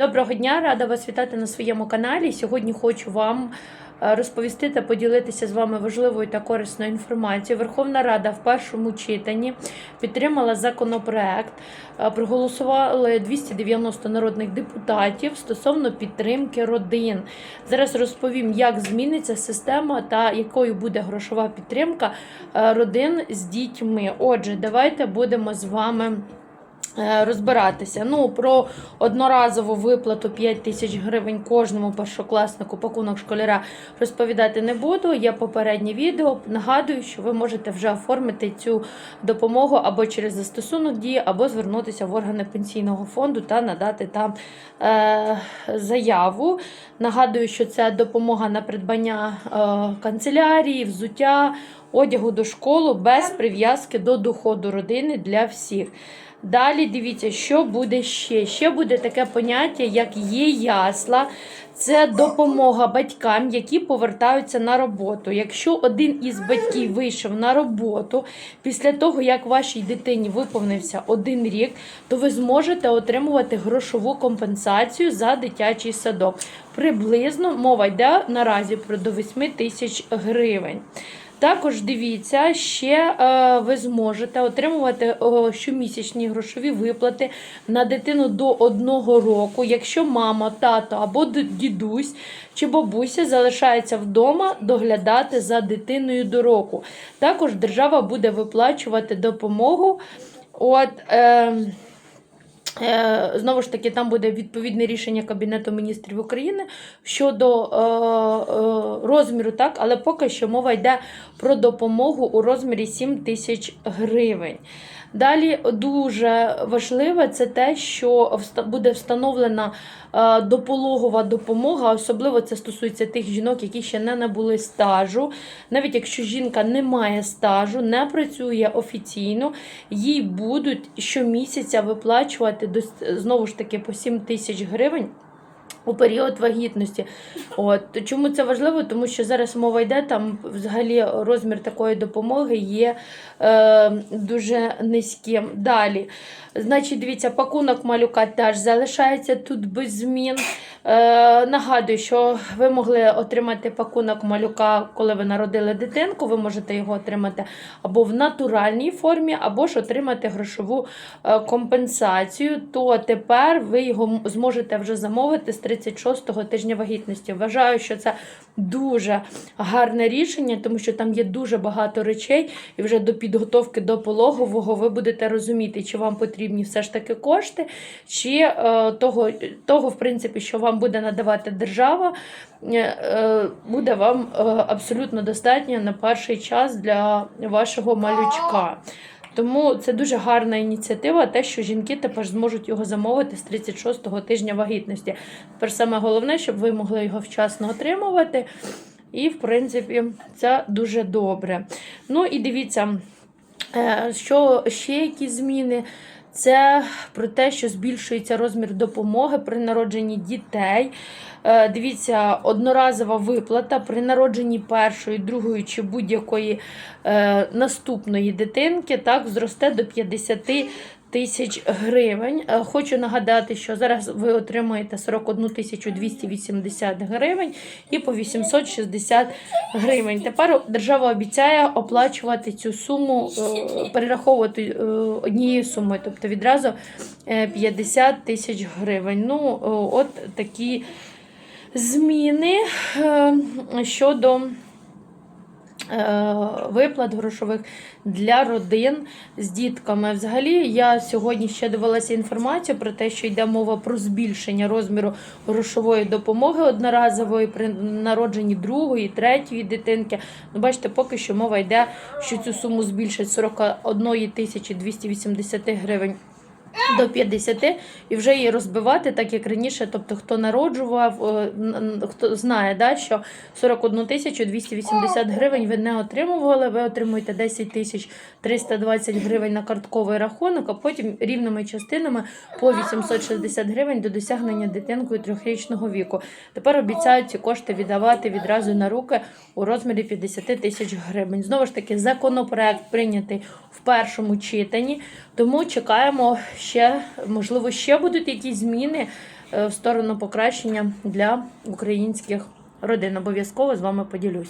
Доброго дня, рада вас вітати на своєму каналі. Сьогодні хочу вам е, розповісти та поділитися з вами важливою та корисною інформацією. Верховна Рада в першому читанні підтримала законопроект. е, Проголосували 290 народних депутатів стосовно підтримки родин. Зараз розповім, як зміниться система та якою буде грошова підтримка е, родин з дітьми. Отже, давайте будемо з вами. Е, розбиратися. Ну, про одноразову виплату 5 тисяч гривень кожному першокласнику пакунок школяра розповідати не буду. Є попереднє відео. Нагадую, що ви можете вже оформити цю допомогу або через застосунок дії, або звернутися в органи пенсійного фонду та надати там е, заяву. Нагадую, що це допомога на придбання е, канцелярії, взуття, одягу до школи без прив'язки до доходу родини для всіх. Далі дивіться, що буде ще. Ще буде таке поняття, як є ясла. Це допомога батькам, які повертаються на роботу. Якщо один із батьків вийшов на роботу після того, як вашій дитині виповнився один рік, то ви зможете отримувати грошову компенсацію за дитячий садок. Приблизно мова йде наразі про до 8 тисяч гривень. Також дивіться, ще е, ви зможете отримувати щомісячні грошові виплати на дитину до одного року, якщо мама, тато або дідусь чи бабуся залишається вдома доглядати за дитиною до року. Також держава буде виплачувати допомогу. От, Е, Знову ж таки, там буде відповідне рішення Кабінету міністрів України щодо е, е, розміру, так, але поки що мова йде про допомогу у розмірі 7 тисяч гривень. Далі дуже важливе це те, що буде встановлена е, допологова допомога, особливо це стосується тих жінок, які ще не набули стажу. Навіть якщо жінка не має стажу, не працює офіційно, їй будуть щомісяця виплачувати знову ж таки по 7 тисяч гривень. У період вагітності. От. Чому це важливо? Тому що зараз мова йде, там взагалі розмір такої допомоги є е, дуже низьким. Далі. Значить, дивіться, пакунок малюка теж залишається тут без змін. Е, нагадую, що ви могли отримати пакунок малюка, коли ви народили дитинку. Ви можете його отримати або в натуральній формі, або ж отримати грошову е, компенсацію. То тепер ви його зможете вже замовити з 36-го тижня вагітності. Вважаю, що це дуже гарне рішення, тому що там є дуже багато речей, і вже до підготовки до пологового ви будете розуміти, чи вам потрібні все ж таки кошти, чи е, того, того, в принципі, що вам буде надавати держава, е, е, буде вам е, абсолютно достатньо на перший час для вашого малючка. Тому це дуже гарна ініціатива, те, що жінки тепер зможуть його замовити з 36-го тижня вагітності. Тепер саме головне, щоб ви могли його вчасно отримувати. І, в принципі, це дуже добре. Ну і дивіться, е, що ще які зміни. Це про те, що збільшується розмір допомоги при народженні дітей. Е, Дивіться, одноразова виплата при народженні першої, другої чи будь-якої е, наступної дитинки так, зросте до 50 тисяч гривень. Е, Хочу нагадати, що зараз ви отримуєте 41 тисячу 280 гривень і по 860 гривень. Тепер держава обіцяє оплачувати цю суму, е, перераховувати е, однією сумою, тобто відразу е, 50 тисяч гривень. Ну, от такі зміни щодо виплат грошових для родин з дітками. Взагалі, я сьогодні ще дивилася інформацію про те, що йде мова про збільшення розміру грошової допомоги одноразової при народженні другої, третьої дитинки. Ну, бачите, поки що мова йде, що цю суму збільшать 41 тисячі 280 гривень. До 50 і вже її розбивати, так як раніше. Тобто, хто народжував, е, хто знає, да, що 41 тисячу 280 гривень ви не отримували, ви отримуєте 10 тисяч 320 гривень на картковий рахунок, а потім рівними частинами по 860 гривень до досягнення дитинкою трьохрічного віку. Тепер обіцяють ці кошти віддавати відразу на руки у розмірі 50 тисяч гривень. Знову ж таки, законопроект прийнятий в першому читанні, тому чекаємо ще, можливо, ще будуть якісь зміни е, в сторону покращення для українських родин. Обов'язково з вами поділюсь.